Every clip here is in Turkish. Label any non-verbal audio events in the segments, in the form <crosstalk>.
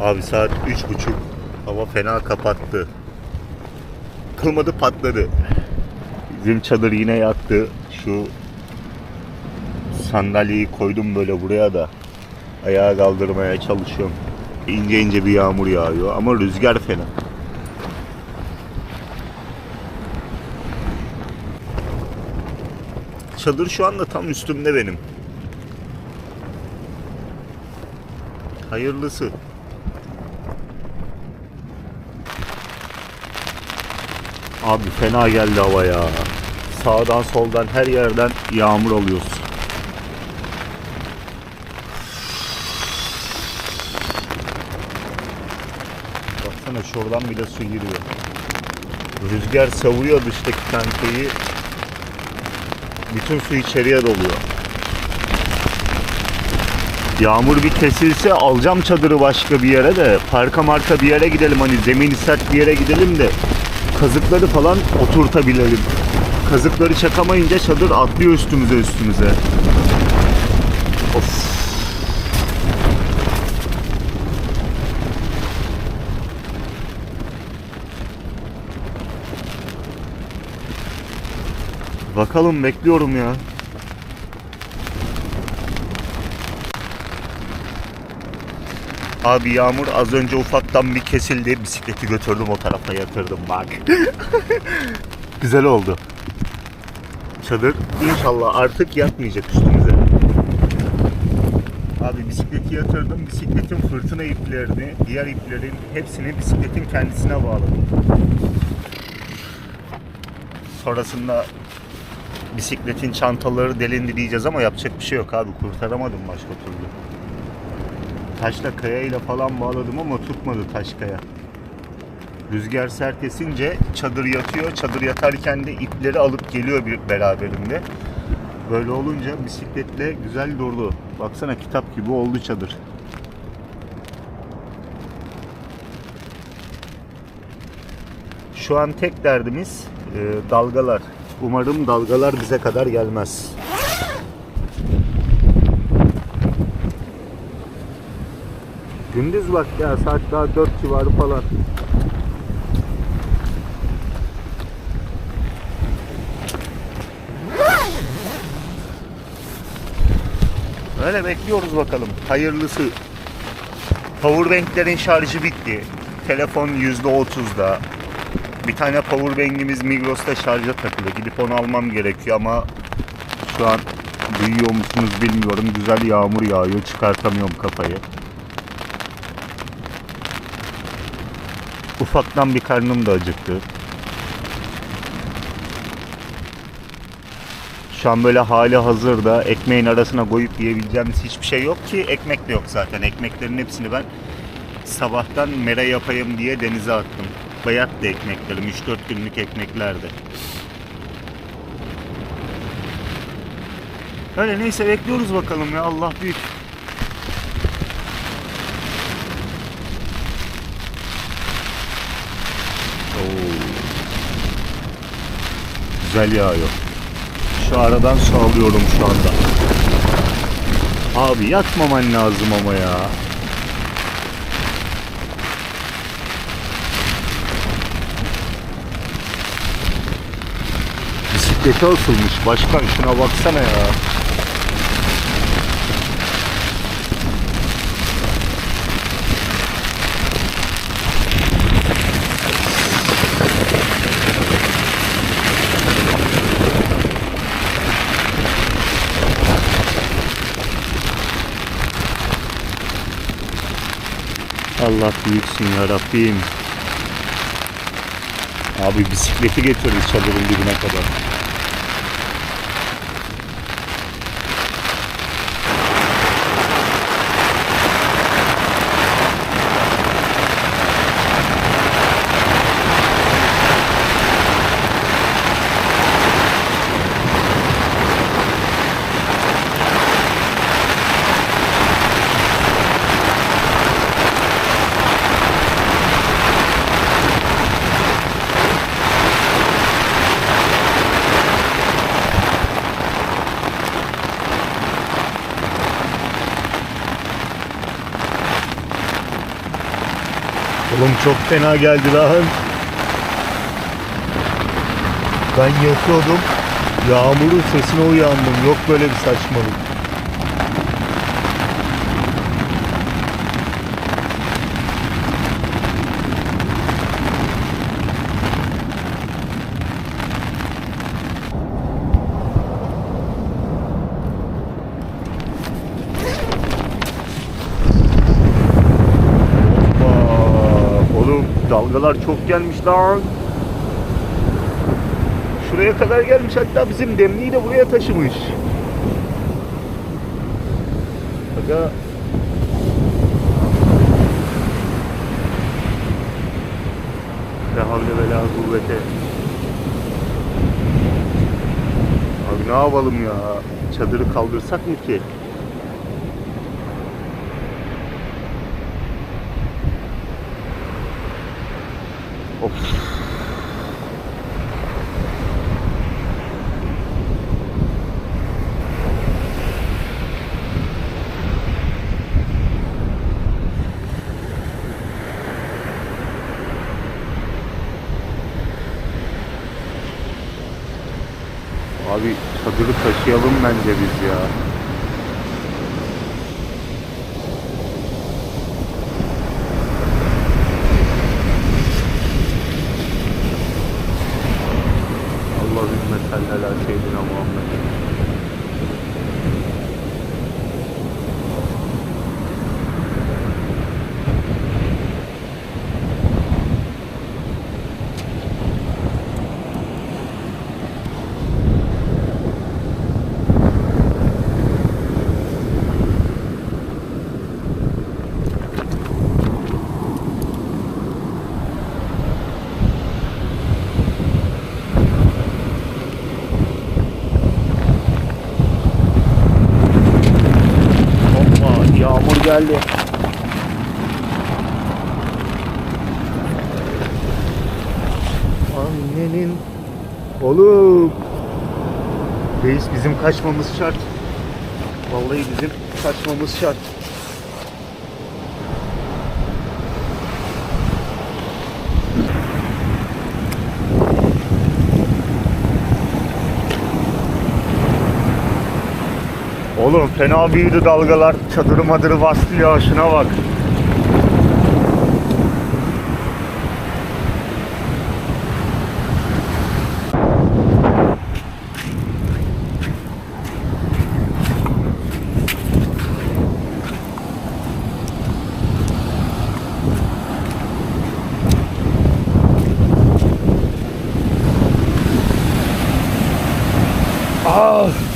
Abi saat üç buçuk. Hava fena kapattı. Kılmadı patladı. Bizim çadır yine yattı. Şu sandalyeyi koydum böyle buraya da ayağa kaldırmaya çalışıyorum. İnce ince bir yağmur yağıyor ama rüzgar fena. Çadır şu anda tam üstümde benim. Hayırlısı. Abi fena geldi hava ya. Sağdan soldan her yerden yağmur alıyoruz. Baksana şuradan bile su giriyor. Rüzgar savuruyor dıştaki tenteyi. Bütün su içeriye doluyor. Yağmur bir kesilse alacağım çadırı başka bir yere de parka marka bir yere gidelim hani zemini sert bir yere gidelim de kazıkları falan oturtabilelim. Kazıkları çakamayınca çadır atlıyor üstümüze üstümüze. Of. Bakalım bekliyorum ya. Abi yağmur az önce ufaktan bir kesildi. Bisikleti götürdüm o tarafa yatırdım bak. <laughs> Güzel oldu. Çadır inşallah artık yatmayacak üstümüze. Abi bisikleti yatırdım. Bisikletin fırtına iplerini, diğer iplerin hepsini bisikletin kendisine bağladım. Sonrasında bisikletin çantaları delindi diyeceğiz ama yapacak bir şey yok abi. Kurtaramadım başka türlü. Taşla kayayla falan bağladım ama tutmadı taş kaya. Rüzgar sert esince çadır yatıyor. Çadır yatarken de ipleri alıp geliyor bir beraberinde. Böyle olunca bisikletle güzel durdu. Baksana kitap gibi oldu çadır. Şu an tek derdimiz e, dalgalar. Umarım dalgalar bize kadar gelmez. Gündüz vakti ya saat daha 4 civarı falan. Öyle bekliyoruz bakalım. Hayırlısı. Powerbank'lerin şarjı bitti. Telefon %30'da. Bir tane powerbank'imiz Migros'ta şarja takılı. Gidip onu almam gerekiyor ama şu an duyuyor musunuz bilmiyorum. Güzel yağmur yağıyor. Çıkartamıyorum kafayı. Ufaktan bir karnım da acıktı. Şu an böyle hali hazırda ekmeğin arasına koyup yiyebileceğimiz hiçbir şey yok ki ekmek de yok zaten. Ekmeklerin hepsini ben sabahtan mera yapayım diye denize attım. Bayat da ekmeklerim 3-4 günlük ekmeklerdi. Öyle neyse bekliyoruz bakalım ya Allah büyük. Güzel yağıyor. Şu aradan su alıyorum şu anda. Abi yatmaman lazım ama ya. Bisiklete asılmış başkan şuna baksana ya. Allah büyüksün ya Rabbim. Abi bisikleti getirdi çadırın dibine kadar. Oğlum çok fena geldi lan. Ben yatıyordum. Yağmurun sesine uyandım. Yok böyle bir saçmalık. Hoppa. Oğlum dalgalar çok gelmiş lan. Şuraya kadar gelmiş hatta bizim demliği de buraya taşımış. Aga La havle ve la kuvvete. Abi ne yapalım ya? Çadırı kaldırsak mı ki? Of. Çadırı taşıyalım bence biz ya. Geldi. Annenin oğlum. Reis bizim kaçmamız şart. Vallahi bizim kaçmamız şart. Oğlum fena büyüdü dalgalar. Çadırı madırı bastı ya şuna bak. Ah!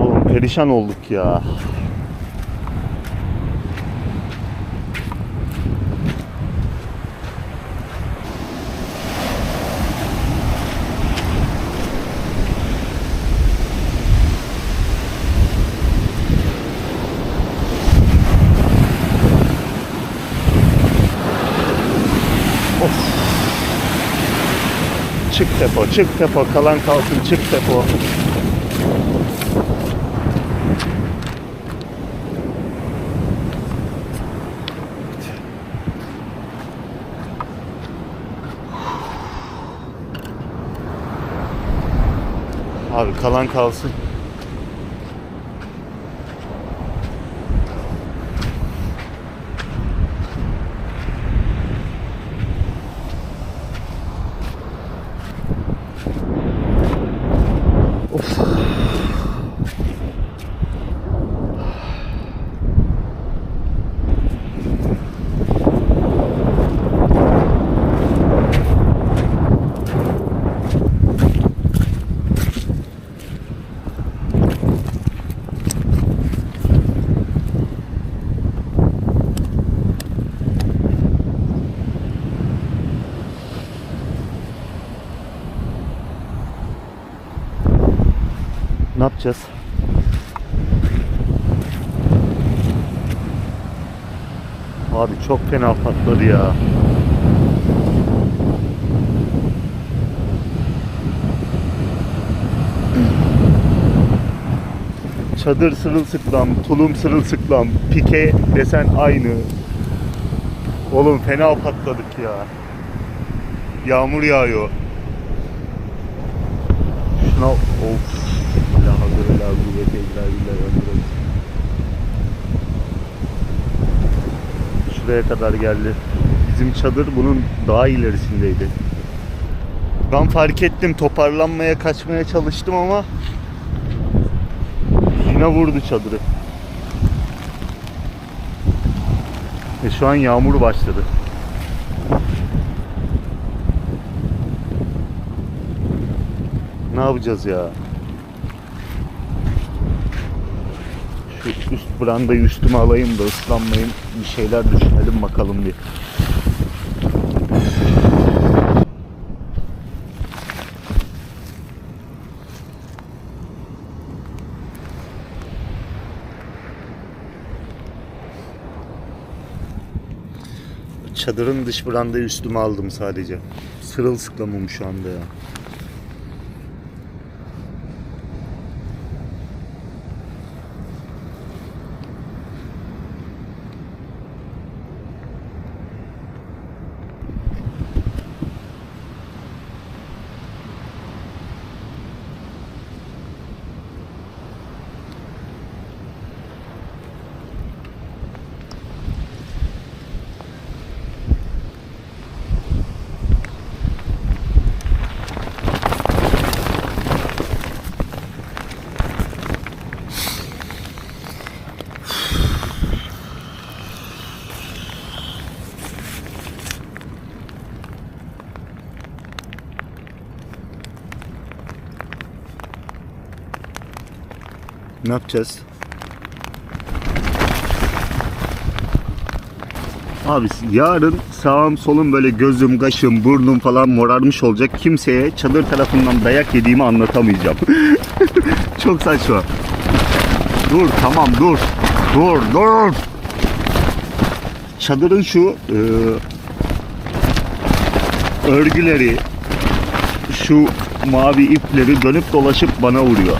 Oğlum perişan olduk ya. Çık depo, çık depo, kalan kalsın, çık depo. Abi kalan kalsın. Ne yapacağız? Abi çok fena patladı ya. Çadır sırılsıklam, tulum sırılsıklam, pike desen aynı. Oğlum fena patladık ya. Yağmur yağıyor. Şuna of. Şuraya kadar geldi. Bizim çadır bunun daha ilerisindeydi. Ben fark ettim toparlanmaya kaçmaya çalıştım ama yine vurdu çadırı. Ve şu an yağmur başladı. Ne yapacağız ya? Şu üst brandayı üstüme alayım da ıslanmayayım. Bir şeyler düşünelim bakalım bir. Çadırın dış brandayı üstüme aldım sadece. Sırılsıklamım şu anda ya. Ne yapacağız? Abi yarın sağım solum böyle gözüm, kaşım, burnum falan morarmış olacak. Kimseye çadır tarafından dayak yediğimi anlatamayacağım. <laughs> Çok saçma. Dur tamam dur. Dur dur. Çadırın şu e, örgüleri, şu mavi ipleri dönüp dolaşıp bana vuruyor.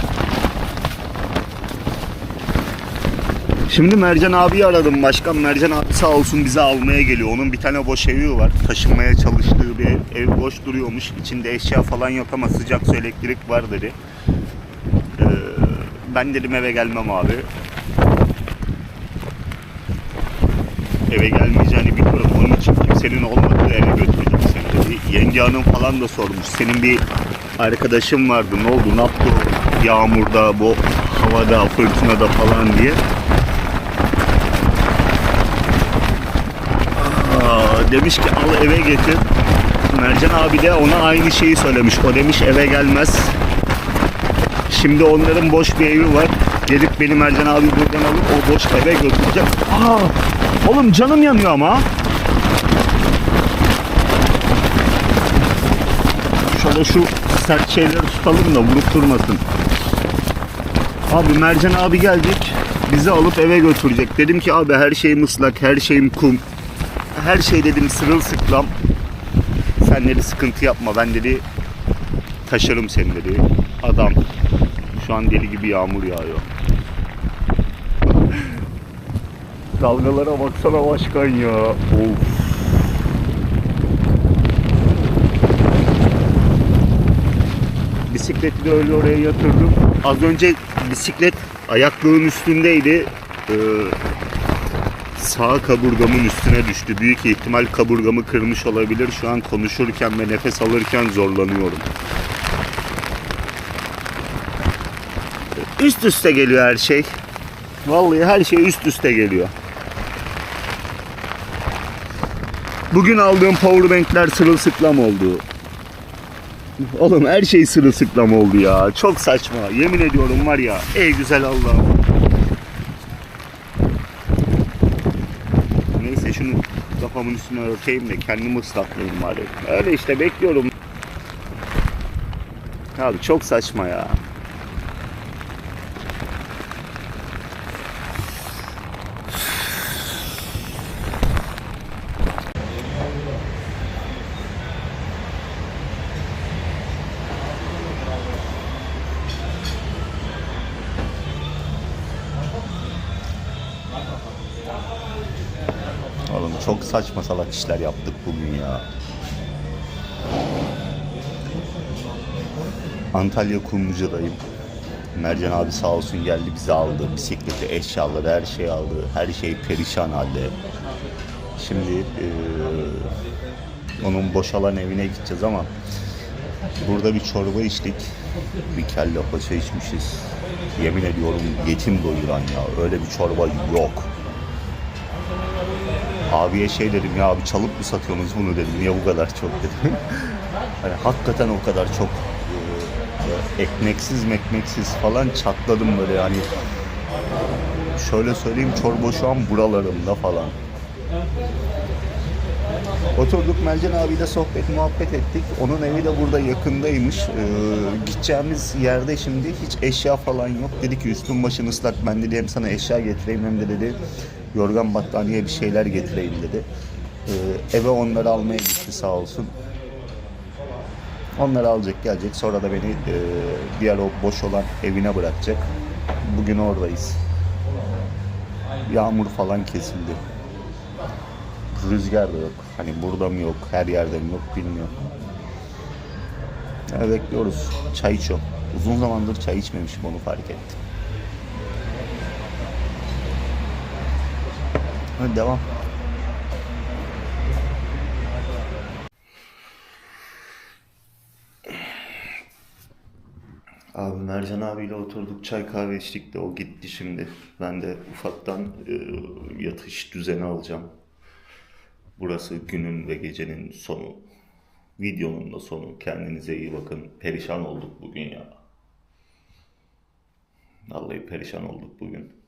Şimdi Mercan abi aradım. Başkan Mercan abi sağ olsun bizi almaya geliyor. Onun bir tane boş evi var. Taşınmaya çalıştığı bir ev. Ev boş duruyormuş. İçinde eşya falan yok ama sıcak su elektrik var dedi. Ee, ben dedim eve gelmem abi. Eve gelmeyeceğini biliyorum. Onun için kimsenin olmadığı eve götürdüm seni dedi. Yenge hanım falan da sormuş. Senin bir arkadaşın vardı. Ne oldu? Ne yaptı? Yağmurda, bu havada, fırtınada falan diye. Aa, demiş ki al eve getir. Mercan abi de ona aynı şeyi söylemiş. O demiş eve gelmez. Şimdi onların boş bir evi var. Gelip beni Mercan abi buradan alıp o boş eve götürecek. Aa, oğlum canım yanıyor ama. Şöyle şu sert şeyleri tutalım da vurup durmasın. Abi Mercan abi gelecek. Bizi alıp eve götürecek. Dedim ki abi her şeyim ıslak, her şeyim kum. Her şey dedim sırılsıklam. Sen dedi sıkıntı yapma. Ben dedi taşırım seni dedi. Adam. Şu an deli gibi yağmur yağıyor. <laughs> Dalgalara baksana başkan ya. Of. Bisikleti de öyle oraya yatırdım. Az önce bisiklet ayaklığın üstündeydi. Ee, sağ kaburgamın üstüne düştü. Büyük ihtimal kaburgamı kırmış olabilir. Şu an konuşurken ve nefes alırken zorlanıyorum. Üst üste geliyor her şey. Vallahi her şey üst üste geliyor. Bugün aldığım powerbankler sırılsıklam oldu. Oğlum her şey sırılsıklam oldu ya. Çok saçma. Yemin ediyorum var ya. Ey güzel Allah'ım. Neyse şunu kafamın üstüne örteyim de kendimi ıslatmayayım bari. Öyle işte bekliyorum. Abi çok saçma ya. oğlum. Çok saçma salak işler yaptık bugün ya. Antalya Kumluca'dayım. Mercan abi sağ olsun geldi bizi aldı. Bisikleti, eşyaları, her şeyi aldı. Her şey perişan halde. Şimdi eee, onun boşalan evine gideceğiz ama burada bir çorba içtik. Bir kelle paça içmişiz. Yemin ediyorum yetim doyuran ya. Öyle bir çorba yok. Abiye şey dedim ya abi çalıp mı satıyorsunuz bunu dedim. Niye bu kadar çok dedim. <laughs> hani hakikaten o kadar çok e, ekmeksiz mekmeksiz falan çatladım böyle yani. Şöyle söyleyeyim çorba şu an buralarımda falan. Oturduk Mercan abiyle sohbet muhabbet ettik. Onun evi de burada yakındaymış. Ee, gideceğimiz yerde şimdi hiç eşya falan yok. Dedi ki üstün başın ıslak. Ben dedi hem sana eşya getireyim hem de dedi yorgan battaniye bir şeyler getireyim dedi. Ee, eve onları almaya gitti sağ olsun. Onları alacak gelecek. Sonra da beni e, diğer o boş olan evine bırakacak. Bugün oradayız. Yağmur falan kesildi. Rüzgar da yok. Hani burada mı yok, her yerde mi yok bilmiyorum. Ya bekliyoruz. Çay içiyorum. Uzun zamandır çay içmemişim onu fark ettim. Hadi devam. Abi Mercan abiyle oturduk çay kahve içtik de o gitti şimdi. Ben de ufaktan e, yatış düzeni alacağım. Burası günün ve gecenin sonu. Videonun da sonu. Kendinize iyi bakın. Perişan olduk bugün ya. Vallahi perişan olduk bugün.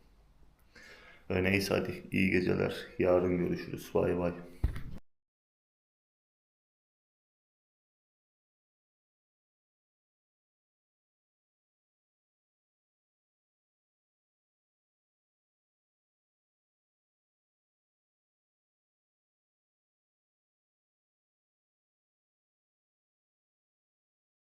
Ve neyse hadi iyi geceler. Yarın görüşürüz. Bay bay.